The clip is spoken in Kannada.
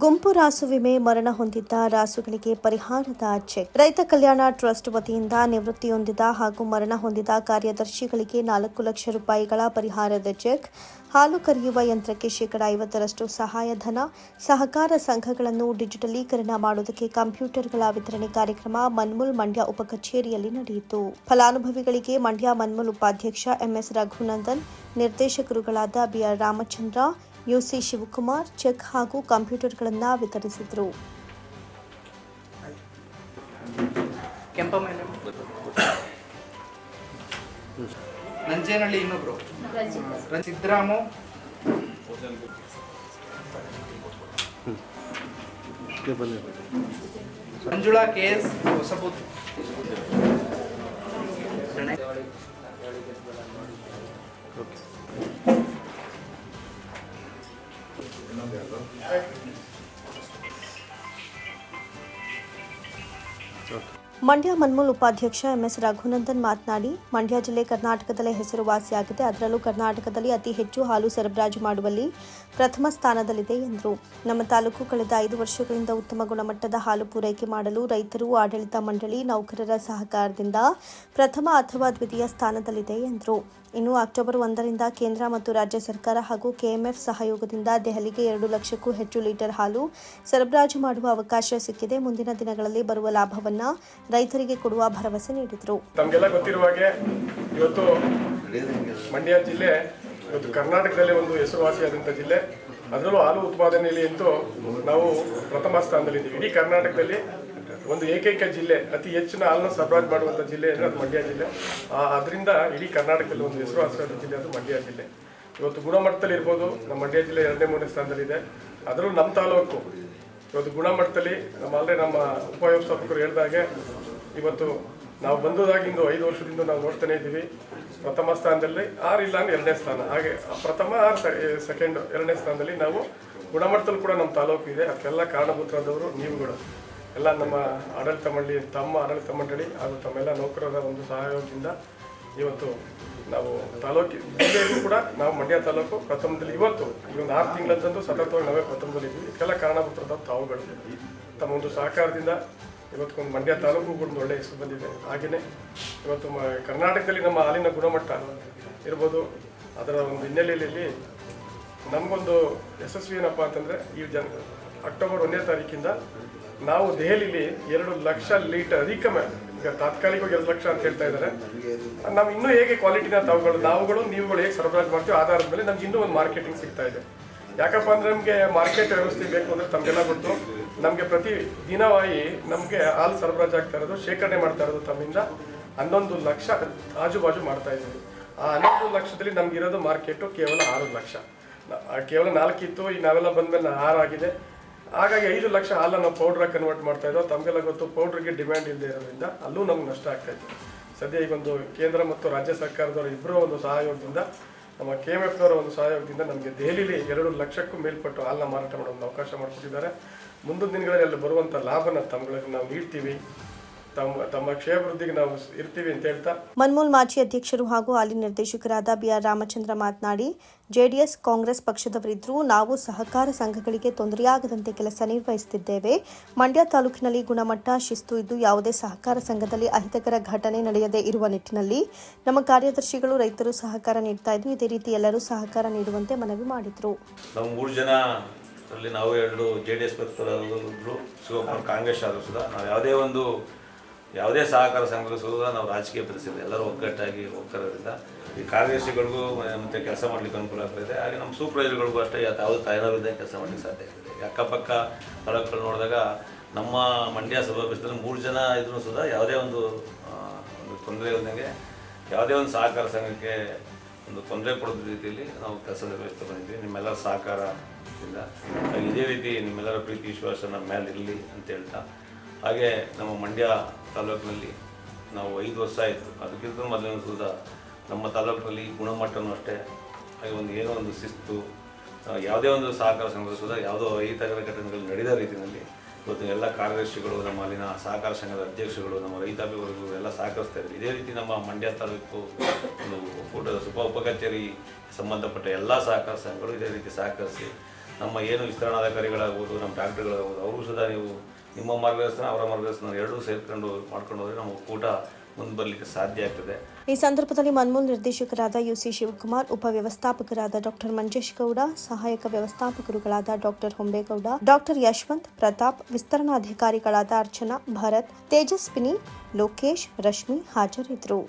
ಗುಂಪು ರಾಸು ವಿಮೆ ಮರಣ ಹೊಂದಿದ್ದ ರಾಸುಗಳಿಗೆ ಪರಿಹಾರದ ಚೆಕ್. ರೈತ ಕಲ್ಯಾಣ ಟ್ರಸ್ಟ್ ವತಿಯಿಂದ ನಿವೃತ್ತಿ ಹೊಂದಿದ ಹಾಗೂ ಮರಣ ಹೊಂದಿದ ಕಾರ್ಯದರ್ಶಿಗಳಿಗೆ ನಾಲ್ಕು ಲಕ್ಷ ರೂಪಾಯಿಗಳ ಪರಿಹಾರದ ಚೆಕ್. ಹಾಲು ಕರೆಯುವ ಯಂತ್ರಕ್ಕೆ ಶೇಕಡ ಐವತ್ತರಷ್ಟು ಸಹಾಯಧನ. ಸಹಕಾರ ಸಂಘಗಳನ್ನು ಡಿಜಿಟಲೀಕರಣ ಮಾಡುವುದಕ್ಕೆ ಕಂಪ್ಯೂಟರ್ಗಳ ವಿತರಣೆ ಕಾರ್ಯಕ್ರಮ ಮನ್ಮುಲ್ ಮಂಡ್ಯ ಉಪಕಚೇರಿಯಲ್ಲಿ ನಡೆಯಿತು. ಫಲಾನುಭವಿಗಳಿಗೆ ಮಂಡ್ಯ ಮನ್ಮುಲ್ ಉಪಾಧ್ಯಕ್ಷ MS Raghunandan, ನಿರ್ದೇಶಕರುಗಳಾದ B R Ramachandra U C Shivakumar cheque ಹಾಗೂ ಕಂಪ್ಯೂಟರ್ಗಳನ್ನು ವಿತರಿಸಿದರು. ನಂಜೇನಹಳ್ಳಿ ಇನ್ನೊಬ್ರು. ಸಿದ್ದರಾಮು ಮಂಜುಳಾ ಕೆ ಎಸ್ ಹೊಸಬೂತ್ ಮಂಡ್ಯ ಮನ್ಮೂಲ್ ಉಪಾಧ್ಯಕ್ಷ ಎಂಎಸ್ ರಘುನಂದನ್ ಮಾತನಾಡಿ, ಮಂಡ್ಯ ಜಿಲ್ಲೆ ಕರ್ನಾಟಕದಲ್ಲೇ ಹೆಸರುವಾಸಿಯಾಗಿದೆ. ಅದರಲ್ಲೂ ಕರ್ನಾಟಕದಲ್ಲಿ ಅತಿ ಹೆಚ್ಚು ಹಾಲು ಸರಬರಾಜು ಮಾಡುವಲ್ಲಿ ಪ್ರಥಮ ಸ್ಥಾನದಲ್ಲಿದೆ ಎಂದರು. ನಮ್ಮ ತಾಲೂಕು ಕಳೆದ ಐದು ವರ್ಷಗಳಿಂದ ಉತ್ತಮ ಗುಣಮಟ್ಟದ ಹಾಲು ಪೂರೈಕೆ ಮಾಡಲು ರೈತರು, ಆಡಳಿತ ಮಂಡಳಿ, ನೌಕರರ ಸಹಕಾರದಿಂದ ಪ್ರಥಮ ಅಥವಾ ದ್ವಿತೀಯ ಸ್ಥಾನದಲ್ಲಿದೆ ಎಂದರು. ಇನ್ನು ಅಕ್ಟೋಬರ್ ಒಂದರಿಂದ ಕೇಂದ್ರ ಮತ್ತು ರಾಜ್ಯ ಸರ್ಕಾರ ಹಾಗೂ ಕೆಎಂಎಫ್ ಸಹಯೋಗದಿಂದ ದೆಹಲಿಗೆ ಎರಡು ಲಕ್ಷಕ್ಕೂ ಹೆಚ್ಚು ಲೀಟರ್ ಹಾಲು ಸರಬರಾಜು ಮಾಡುವ ಅವಕಾಶ ಸಿಕ್ಕಿದೆ. ಮುಂದಿನ ದಿನಗಳಲ್ಲಿ ಬರುವ ಲಾಭವನ್ನ ರೈತರಿಗೆ ಕೊಡುವ ಭರವಸೆ ನೀಡಿದರು. ತಮಗೆಲ್ಲ ಗೊತ್ತಿರುವ ಹಾಗೆ ಇವತ್ತು ಮಂಡ್ಯ ಜಿಲ್ಲೆ, ಇವತ್ತು ಕರ್ನಾಟಕದಲ್ಲಿ ಒಂದು ಹೆಸರುವಾಸಿಯಾದಂಥ ಜಿಲ್ಲೆ. ಅದರಲ್ಲೂ ಹಾಲು ಉತ್ಪಾದನೆಯಲ್ಲಿ ಅಂತೂ ನಾವು ಪ್ರಥಮ ಸ್ಥಾನದಲ್ಲಿದ್ದೀವಿ. ಇಡೀ ಕರ್ನಾಟಕದಲ್ಲಿ ಒಂದು ಏಕೈಕ ಜಿಲ್ಲೆ, ಅತಿ ಹೆಚ್ಚಿನ ಹಾಲನ್ನು ಸರಬರಾಜು ಮಾಡುವಂಥ ಜಿಲ್ಲೆ ಅಂದರೆ ಅದು ಮಂಡ್ಯ ಜಿಲ್ಲೆ. ಅದರಿಂದ ಇಡೀ ಕರ್ನಾಟಕದಲ್ಲಿ ಒಂದು ಹೆಸರುವಾಸಿಯಾದ ಜಿಲ್ಲೆ ಅದು ಮಂಡ್ಯ ಜಿಲ್ಲೆ. ಇವತ್ತು ಗುಣಮಟ್ಟದಲ್ಲಿ ಇರ್ಬೋದು, ನಮ್ಮ ಮಂಡ್ಯ ಜಿಲ್ಲೆ ಎರಡನೇ ಮೂರನೇ ಸ್ಥಾನದಲ್ಲಿದೆ ಅದರಲ್ಲೂ ನಮ್ಮ ತಾಲೂಕು. ಇವತ್ತು ಗುಣಮಟ್ಟದಲ್ಲಿ ನಮ್ಮ ಅಲ್ಲದೆ ನಮ್ಮ ಉಪವ್ಯವಸ್ಥಾಪಕರು ಹೇಳಿದಾಗೆ ಇವತ್ತು ನಾವು ಬಂದದಾಗಿಂದು ಐದು ವರ್ಷದಿಂದ ನಾವು ನೋಡ್ತಾನೆ ಇದ್ದೀವಿ. ಪ್ರಥಮ ಸ್ಥಾನದಲ್ಲಿ ಆರು ಇಲ್ಲ ಅಂದ್ರೆ ಎರಡನೇ ಸ್ಥಾನ. ಹಾಗೆ ಪ್ರಥಮ ಆರು ಸೆಕೆಂಡ್ ಎರಡನೇ ಸ್ಥಾನದಲ್ಲಿ ನಾವು ಗುಣಮಟ್ಟದಲ್ಲಿ ಕೂಡ ನಮ್ಮ ತಾಲೂಕು ಇದೆ. ಅದಕ್ಕೆಲ್ಲ ಕಾರಣಭೂತರಾದವರು ನೀವುಗಳು ಎಲ್ಲ ನಮ್ಮ ಆಡಳಿತ ಮಂಡಳಿ, ತಮ್ಮ ಆಡಳಿತ ಮಂಡಳಿ ಹಾಗೂ ತಮ್ಮೆಲ್ಲ ನೌಕರರ ಒಂದು ಸಹಯೋಗದಿಂದ ಇವತ್ತು ನಾವು ತಾಲೂಕು, ಜಿಲ್ಲೆಯಲ್ಲೂ ಕೂಡ ನಾವು ಮಂಡ್ಯ ತಾಲೂಕು ಪ್ರಥಮದಲ್ಲಿ ಇವತ್ತು ಈ ಒಂದು ಆರು ತಿಂಗಳಂತಂದು ಸತತವಾಗಿ ನಾವೇ ಪ್ರಥಮದಲ್ಲಿ ಇದ್ವಿ ಇದಕ್ಕೆಲ್ಲ ಕಾರಣಭೂತರಾದ ತಾವುಗಳು ತಮ್ಮ ಒಂದು ಸಹಕಾರದಿಂದ ಇವತ್ತು ಒಂದು ಮಂಡ್ಯ ತಾಲೂಕು ಕೂಡ ಒಂದು ಒಳ್ಳೆಯ ಹೆಸರು ಬಂದಿದೆ. ಹಾಗೆಯೇ ಇವತ್ತು ಕರ್ನಾಟಕದಲ್ಲಿ ನಮ್ಮ ಹಾಲಿನ ಗುಣಮಟ್ಟ ಇರ್ಬೋದು, ಅದರ ಒಂದು ಹಿನ್ನೆಲೆಯಲ್ಲಿ ನಮಗೊಂದು ಯಶಸ್ವಿ ಏನಪ್ಪ ಅಂತಂದರೆ ಈ ಜನ ಅಕ್ಟೋಬರ್ ಒಂದನೇ ತಾರೀಕಿಂದ ನಾವು ದೆಹಲಿಲಿ ಎರಡು ಲಕ್ಷ ಲೀಟರ್ ಅಧಿಕ ಈಗ ತಾತ್ಕಾಲಿಕವಾಗಿ ಎರಡು ಲಕ್ಷ ಅಂತ ಹೇಳ್ತಾ ಇದ್ದಾರೆ. ನಾವು ಇನ್ನೂ ಹೇಗೆ ಕ್ವಾಲಿಟಿನ ತಾವುಗಳು, ನಾವುಗಳು, ನೀವುಗಳು ಹೇಗೆ ಸರಬರಾಜು ಮಾಡ್ತೀವಿ ಆಧಾರದ ಮೇಲೆ ನಮ್ಗೆ ಇನ್ನೂ ಒಂದು ಮಾರ್ಕೆಟಿಂಗ್ ಸಿಗ್ತಾ ಇದೆ. ಯಾಕಪ್ಪ ಅಂದ್ರೆ ನಮಗೆ ಮಾರ್ಕೆಟ್ ವ್ಯವಸ್ಥೆ ಬೇಕು ಅಂದ್ರೆ ತಮಗೆಲ್ಲ ಗೊತ್ತು. ನಮಗೆ ಪ್ರತಿ ದಿನವಾಗಿ ನಮಗೆ ಹಾಲು ಸರಬರಾಜು ಆಗ್ತಾ ಇರೋದು, ಶೇಖರಣೆ ಮಾಡ್ತಾ ಇರೋದು ತಮ್ಮಿಂದ. ಹನ್ನೊಂದು ಲಕ್ಷ ಆಜುಬಾಜು ಮಾಡ್ತಾ ಇದ್ದೀವಿ. ಆ ಹನ್ನೊಂದು ಲಕ್ಷದಲ್ಲಿ ನಮ್ಗೆ ಇರೋದು ಮಾರ್ಕೆಟು ಕೇವಲ ಆರು ಲಕ್ಷ. ಕೇವಲ ನಾಲ್ಕಿತ್ತು ಈಗ ನಾವೆಲ್ಲ ಬಂದ್ಮೇಲೆ ಆರು ಆಗಿದೆ. ಹಾಗಾಗಿ ಐದು ಲಕ್ಷ ಹಾಲನ್ನು ಪೌಡರ್ ಪೌಡ್ರಾಗಿ ಕನ್ವರ್ಟ್ ಮಾಡ್ತಾ ಇದ್ದೋ ತಮಗೆಲ್ಲ ಗೊತ್ತು ಪೌಡ್ರಿಗೆ ಡಿಮ್ಯಾಂಡ್ ಇಲ್ಲದೆ ಇರೋದ್ರಿಂದ ಅಲ್ಲೂ ನಮ್ಗೆ ನಷ್ಟ ಆಗ್ತಾ ಇತ್ತು. ಸದ್ಯ ಈಗ ಒಂದು ಕೇಂದ್ರ ಮತ್ತು ರಾಜ್ಯ ಸರ್ಕಾರದವರು ಇಬ್ಬರ ಒಂದು ಸಹಯೋಗದಿಂದ, ನಮ್ಮ ಕೆ ಎಂ ಎಫ್ನವರ ಒಂದು ಸಹಯೋಗದಿಂದ ನಮಗೆ ದೆಹಲಿಲಿ ಎರಡು ಲಕ್ಷಕ್ಕೂ ಮೇಲ್ಪಟ್ಟು ಹಾಲನ್ನ ಮಾರಾಟ ಮಾಡೋ ಒಂದು ಅವಕಾಶ ಮಾಡಿಕೊಟ್ಟಿದ್ದಾರೆ. ಮುಂದಿನ ದಿನಗಳಲ್ಲಿ ಅಲ್ಲಿ ಬರುವಂಥ ಲಾಭನ ತಮ್ಗಳಿಗೆ ನಾವು ನೀಡ್ತೀವಿ. ತಮ್ಮ ತಮ್ಮ ಕ್ಷೇಮಾಭಿವೃದ್ಧಿಗೆ ನಾವು ಇರ್ತೀವಿ ಅಂತ ಹೇಳ್ತಾ. ಮನ್ಮೂಲ್ ಮಾಜಿ ಅಧ್ಯಕ್ಷರು ಹಾಗೂ ಹಾಲಿ ನಿರ್ದೇಶಕರಾದ ಬಿಆರ್ ರಾಮಚಂದ್ರ ಮಾತನಾಡಿ ಜೆಡಿಎಸ್ ಕಾಂಗ್ರೆಸ್ ಪಕ್ಷದವರಿದ್ದರೂ ನಾವು ಸಹಕಾರ ಸಂಘಗಳಿಗೆ ತೊಂದರೆಯಾಗದಂತೆ ಕೆಲಸ ನಿರ್ವಹಿಸುತ್ತಿದ್ದೇವೆ. ಮಂಡ್ಯ ತಾಲೂಕಿನಲ್ಲಿ ಗುಣಮಟ್ಟ ಶಿಸ್ತು ಇದ್ದು ಯಾವುದೇ ಸಹಕಾರ ಸಂಘದಲ್ಲಿ ಅಹಿತಕರ ಘಟನೆ ನಡೆಯದೇ ಇರುವ ನಿಟ್ಟಿನಲ್ಲಿ ನಮ್ಮ ಕಾರ್ಯದರ್ಶಿಗಳು ರೈತರು ಸಹಕಾರ ನೀಡ್ತಾ ಇದ್ದು ಇದೇ ರೀತಿ ಎಲ್ಲರೂ ಸಹಕಾರ ನೀಡುವಂತೆ ಮನವಿ ಮಾಡಿದರು. ನಾವು ಮೂರು ಜನ ಅಲ್ಲಿ ನಾವು ಎರಡು ಜೆ ಡಿ ಎಸ್ ಪಕ್ಷದವರು ಕಾಂಗ್ರೆಸ್ ಆದರೂ ನಾವು ಯಾವುದೇ ಒಂದು ಯಾವುದೇ ಸಹಕಾರ ಸಂಘಗಳು ಸಹ ನಾವು ರಾಜಕೀಯ ಪರಿಸ್ಥಿತಿ, ಎಲ್ಲರೂ ಒಗ್ಗಟ್ಟಾಗಿ ಹೋಗ್ತಾರೋದ್ರಿಂದ ಈ ಕಾರ್ಯದರ್ಶಿಗಳಿಗೂ, ಮತ್ತೆ ಕೆಲಸ ಮಾಡಲಿಕ್ಕೆ ಅನುಕೂಲ ಆಗ್ತಾಯಿದೆ ಹಾಗೆ ನಮ್ಮ ಸೂಪ್ರೈಸರ್ಗಳಿಗೂ ಅಷ್ಟೇ, ಯಾವುದೇ ತಯಾರಿಲ್ಲದೆ ಕೆಲಸ ಮಾಡಲಿಕ್ಕೆ ಸಾಧ್ಯ ಆಗ್ತದೆ ಅಕ್ಕಪಕ್ಕ ತಾಲೂಕುಗಳು ನೋಡಿದಾಗ ನಮ್ಮ ಮಂಡ್ಯ ಸಭಾಪಕ್ಷದಲ್ಲಿ ಮೂರು ಜನ ಇದ್ರೂ ಸುದ ಯಾವುದೇ ಒಂದು ಒಂದು ತೊಂದರೆ ಇಲ್ಲದಂಗೆ ಯಾವುದೇ ಒಂದು ಸಹಕಾರ ಸಂಘಕ್ಕೆ ಒಂದು ತೊಂದರೆ ಕೊಡದ ರೀತಿಯಲ್ಲಿ ನಾವು ಕೆಲಸ ನಿರ್ವಹಿಸ್ತಾ ಬಂದಿದ್ದೀವಿ. ನಿಮ್ಮೆಲ್ಲರ ಸಹಕಾರದಿಂದ. ಇದೇ ರೀತಿ ನಿಮ್ಮೆಲ್ಲರ ಪ್ರೀತಿ ವಿಶ್ವಾಸ ನಮ್ಮ ಮೇಲೆ ಇರಲಿ ಅಂತ ಹೇಳ್ತಾ ಹಾಗೆ ನಮ್ಮ ಮಂಡ್ಯ ತಾಲೂಕಿನಲ್ಲಿ ನಾವು ಐದು ವರ್ಷ ಆಯಿತು. ಅದಕ್ಕಿಂತ ಮೊದಲನೇ ಸುದ ನಮ್ಮ ತಾಲೂಕಿನಲ್ಲಿ ಗುಣಮಟ್ಟನೂ ಅಷ್ಟೇ. ಹಾಗೆ ಒಂದು ಏನೋ ಒಂದು ಶಿಸ್ತು ಯಾವುದೇ ಒಂದು ಸಹಕಾರ ಸಂಘದ ಸುಧಾ ಯಾವುದೋ ಅಹಿತಕರ ಘಟನೆಗಳು ನಡೆದ ರೀತಿಯಲ್ಲಿ ಇವತ್ತು ಎಲ್ಲ ಕಾರ್ಯದರ್ಶಿಗಳು, ನಮ್ಮ ಅಲ್ಲಿನ ಸಹಕಾರ ಸಂಘದ ಅಧ್ಯಕ್ಷಗಳು ನಮ್ಮ ರೈತಾಪಿ ವರ್ಗಗಳು ಎಲ್ಲ ಇದ್ದಾರೆ. ಇದೇ ರೀತಿ ನಮ್ಮ ಮಂಡ್ಯ ತಾಲೂಕು ಒಂದು ಒಕ್ಕೂಟದ ಉಪ ಉಪ ಕಚೇರಿ ಸಂಬಂಧಪಟ್ಟ ಎಲ್ಲ ಸಹಕಾರ ಸಂಘಗಳು ಇದೇ ರೀತಿ ಸಹಕರಿಸಿ ನಮ್ಮ ಏನು ವಿಸ್ತರಣಾಧಿಕಾರಿಗಳಾಗ್ಬೋದು ನಮ್ಮ ಡಾಕ್ಟರ್ಗಳಾಗ್ಬೋದು ಅವರು ಸುಧಾ ನೀವು ನಿಮ್ಮ ಮಾರ್ಗದರ್ಶನ, ಅವರ ಮಾರ್ಗದರ್ಶನ ಎರಡೂ ಸೇರ್ಕೊಂಡು ಮಾಡ್ಕೊಂಡು ಹೋದರೆ ನಮ್ಮ ಕೂಟ ಮುಂದೆ ಬರಲಿಕ್ಕೆ ಸಾಧ್ಯ ಆಗ್ತದೆ. ಈ ಸಂದರ್ಭದಲ್ಲಿ ಮನ್ಮೂಲ್ ನಿರ್ದೇಶಕರಾದ ಯುಸಿ ಶಿವಕುಮಾರ್ ಉಪವ್ಯವಸ್ಥಾಪಕರಾದ ಡಾಕ್ಟರ್ ಮಂಜೇಶ್ ಗೌಡ, ಸಹಾಯಕ ವ್ಯವಸ್ಥಾಪಕರುಗಳಾದ ಡಾಕ್ಟರ್ ಹೊಂಬೇಗೌಡ, ಡಾಕ್ಟರ್ ಯಶವಂತ್ ಪ್ರತಾಪ್ ವಿಸ್ತರಣಾಧಿಕಾರಿಗಳಾದ ಅರ್ಚನಾ ಭರತ್, ತೇಜಸ್ವಿನಿ, ಲೋಕೇಶ್, ರಶ್ಮಿ ಹಾಜರಿದ್ದರು.